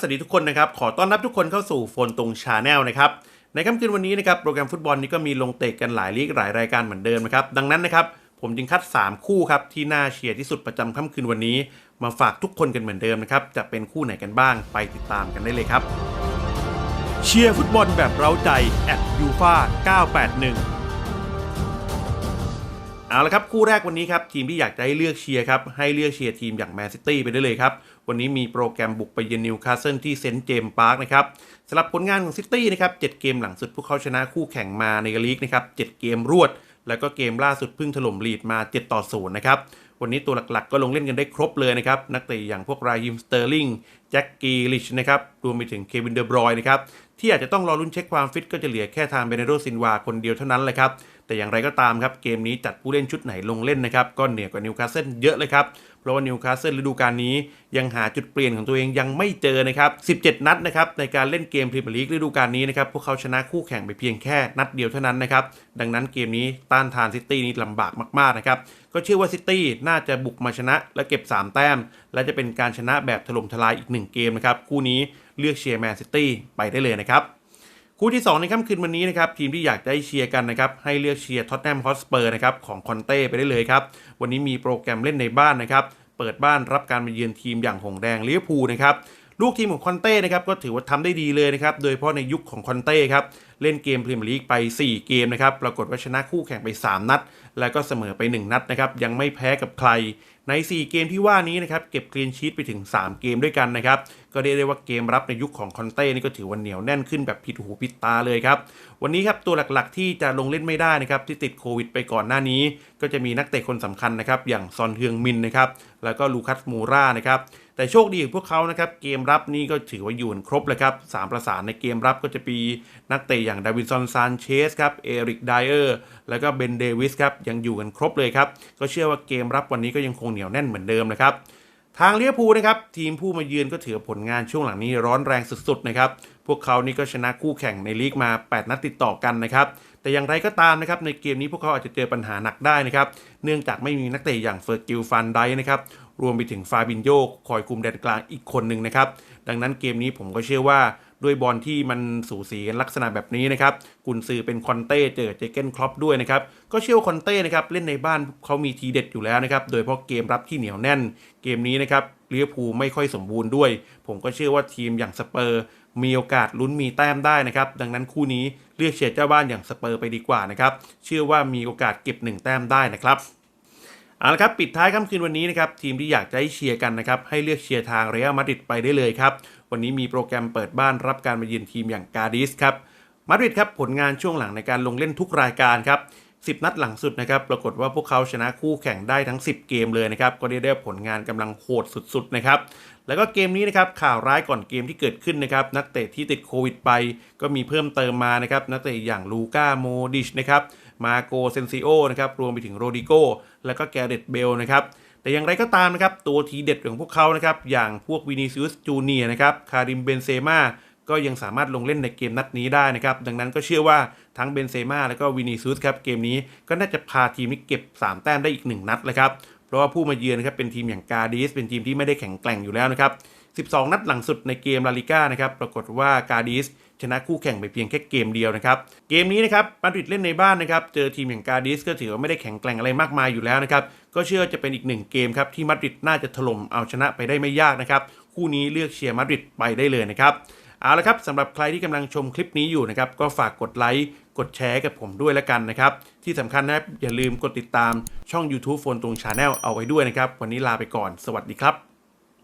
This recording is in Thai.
สวัสดีทุกคนนะครับขอต้อนรับทุกคนเข้าสู่โฟนตรงชาแนลนะครับในค่ำคืนวันนี้นะครับโปรแกรมฟุตบอลนี้ก็มีลงเตะกันหลายลีกหลายรายการเหมือนเดิมนะครับดังนั้นนะครับผมจึงคัด 3 คู่ครับที่น่าเชียร์ที่สุดประจำค่ำคืนวันนี้ มาฝากทุกคนกันเหมือนเดิมนะครับจะเป็นคู่ไหนกันบ้างไปติดตามกันได้เลยครับ เชียร์ฟุตบอลแบบเร้าใจแอดยูฟา981 เอาละครับคู่แรกวันนี้ครับทีมที่อยากจะให้เลือกเชียร์ครับให้เลือกเชียร์ทีมอย่างแมนซิตี้ไปได้เลยครับ วันนี้มีโปรแกรมบุกไปเยือนนิวคาสเซิลที่เซนต์เจมส์พาร์คนะครับสำหรับผลงานของซิตี้นะครับ7เกมหลังสุดพวกเขาชนะคู่แข่งมาในลีกนะครับ7เกมรวด แล้วก็เกมล่าสุดเพิ่งถล่มลีดมา7ต่อ0นะครับวันนี้ตัวหลักๆ ก็ลงเล่นกันได้ครบเลยนะครับนักเตะอย่างพวกรายิมสเตอร์ลิงแจ็คกีลิชนะครับรวมไปถึงเควินเดอร์บรอยนะครับที่อาจจะต้องรอลุ้นเช็คความฟิตก็จะเหลือแค่ทางเบเนโดซินวาคนเดียวเท่านั้นแหละครับ แต่อย่างไรก็ตามครับเกมนี้จัดผู้เล่นชุดไหนลงเล่นนะครับก็เหนือกว่านิวคาสเซิลเยอะเลยครับ เพราะว่านิวคาสเซิลฤดูกาลนี้ยังหาจุดเปลี่ยนของตัวเองยังไม่เจอนะครับ 17 นัดนะครับในการเล่นเกมพรีเมียร์ลีกฤดูกาลนี้นะครับพวกเขาชนะคู่แข่งไปเพียงแค่นัดเดียวเท่านั้นนะครับดังนั้นเกมนี้ต้านทานซิตี้นี้ลำบากมากๆนะครับก็เชื่อว่าซิตี้น่าจะบุกมาชนะและเก็บ 3 แต้ม และจะเป็นการชนะแบบถล่มทลายอีก 1 เกมนะครับคู่นี้เลือกเชียร์แมนซิตี้ไปได้เลยนะครับ คู่ที่ 2 ในค่ำคืนวันนี้นะครับทีมที่อยากได้เชียร์กันนะครับให้เลือกเชียร์ท็อตแนมฮอสเปอร์นะครับของคอนเต้ไปได้เลยครับ วันนี้มีโปรแกรมเล่นในบ้านนะครับ เปิดบ้านรับการมาเยือนทีมอย่างหงแดงลิเวอร์พูลนะครับลูกทีมของคอนเต้นะครับก็ถือว่าทำได้ดีเลยนะครับโดยเฉพาะในยุคของคอนเต้ครับเล่นเกมพรีเมียร์ลีกไป 4 เกมนะครับปรากฏว่าชนะคู่แข่งไป 3 นัด แล้วก็เสมอไป 1 นัดนะครับยังไม่แพ้กับใคร ใน 4 เกมที่ว่านี้นะครับเก็บคลีนชีตไปถึง 3 เกมด้วยกันนะครับก็เรียกได้ว่าเกมรับในยุคของคอนเต้นี่ก็ถือว่าเหนียวแน่นขึ้นแบบผิดหูผิดตาเลยครับวันนี้ครับตัวหลักๆ ที่จะลงเล่นไม่ได้นะครับที่ติดโควิดไปก่อนหน้านี้ ก็จะมีนักเตะคนสำคัญนะครับอย่างซอนเฮืองมินนะครับแล้วก็ลูคัสมูรานะครับ แต่โชคดีของพวกเขานะครับเกมรับนี่ก็ถือว่าอยู่ครบเลยครับสามประสานในเกมรับก็จะมีนักเตะอย่างดาวินซอนซานเชสครับเอริกไดเออร์แล้วก็เบนเดวิสครับยังอยู่กันครบเลยครับก็เชื่อว่าเกมรับวันนี้ก็ยังคงเหนียวแน่นเหมือนเดิมนะครับทางเลียพูนะครับทีมผู้มาเยือนก็ถือผลงานช่วงหลังนี้ร้อนแรงสุดๆนะครับพวกเขานี่ก็ชนะคู่แข่งในลีกมา 8 นัดติดต่อกันนะครับแต่อย่างไรก็ตามนะครับในเกมนี้พวกเขาอาจจะเจอปัญหาหนักได้นะครับเนื่องจากไม่มีนักเตะอย่างเฟอร์กิลฟันไดนะครับ รวมไปถึงฟาบินโยคอยคุมแดนกลางอีกคนหนึ่งนะครับ ดังนั้นเกมนี้ผมก็เชื่อว่าด้วยบอลที่มันสูสีกันลักษณะแบบนี้นะครับ กุนซือเป็นคอนเต้เจอเจเกนครอปด้วยนะครับ ก็เชื่อว่าคอนเต้นะครับเล่นในบ้านเขามีทีเด็ดอยู่แล้วนะครับ โดยเฉพาะเกมรับที่เหนียวแน่น เกมนี้นะครับเลิเวอร์พูไม่ค่อยสมบูรณ์ด้วย ผมก็เชื่อว่าทีมอย่างสเปอร์มีโอกาสลุ้นมีแต้มได้นะครับ ดังนั้นคู่นี้เลือกเชียร์เจ้าบ้านอย่างสเปอร์ไปดีกว่านะครับ เชื่อว่ามีโอกาสเก็บ1แต้มได้นะครับ เอาละครับปิดท้ายค่ำคืนวันนี้นะครับทีมที่อยากจะให้เชียร์กันนะครับให้เลือกเชียร์ทางเรอัลมาดริดไปได้เลยครับวันนี้มีโปรแกรมเปิดบ้านรับการมาเยือนทีมอย่างกาดิสครับมาดริดครับผลงานช่วงหลังในการลงเล่นทุกรายการครับ 10 นัดหลังสุดนะครับ ปรากฏว่าพวกเขาชนะคู่แข่งได้ทั้ง 10 เกมเลยนะครับ ก็ได้ได้ผลงานกำลังโหดสุดๆนะครับ แล้วก็เกมนี้นะครับข่าวร้ายก่อนเกมที่เกิดขึ้นนะครับ นักเตะที่ติดโควิดไป ก็มีเพิ่มเติมมานะครับ นักเตะอย่างลูก้าโมดิชนะครับ มาโกเซนซิโอนะครับ รวมไปถึงโรดิโกแล้วก็แกเรตเบลนะครับแต่อย่างไรก็ตามนะครับ ตัวทีเด็ดของพวกเขานะครับ อย่างพวกวินิซิอุสจูเนียนะครับ คาริมเบนเซม่า ก็ยังสามารถลงเล่นในเกมนัดนี้ได้นะครับ ดังนั้นก็เชื่อว่าทั้งเบนเซม่าแล้วก็วินิซิอุสครับเกมนี้ก็น่าจะพาทีมนี้เก็บ 3 แต้มได้อีก 1 นัดเลยครับ เพราะว่าผู้มาเยือนนะครับเป็นทีมอย่างกาดิสเป็นทีมที่ไม่ได้แข็งแกร่งอยู่แล้วนะครับ 12 นัดหลังสุดในเกมลาลิก้านะครับปรากฏว่ากาดิสชนะคู่แข่งไปเพียงแค่เกมเดียวนะครับ เกมนี้นะครับมาดริดเล่นในบ้านนะครับ เจอทีมอย่างกาดิสก็ถือว่าไม่ได้แข็งแกร่งอะไรมากมายอยู่แล้วนะครับ ก็เชื่อจะเป็นอีกหนึ่งเกมครับที่มาดริดน่าจะถล่มเอาชนะไปได้ไม่ยากนะครับ คู่นี้เลือกเชียร์มาดริดไปได้เลยนะครับ เอาละครับสำหรับใครที่กำลังชมคลิปนี้อยู่นะครับ ก็ฝากกดไลค์กดแชร์กับผมด้วยแล้วกันนะครับ ที่สำคัญนะอย่าลืมกดติดตามช่อง YouTube โฟนตรงชาแนลเอาไว้ด้วยนะครับ วันนี้ลาไปก่อน สวัสดีครับ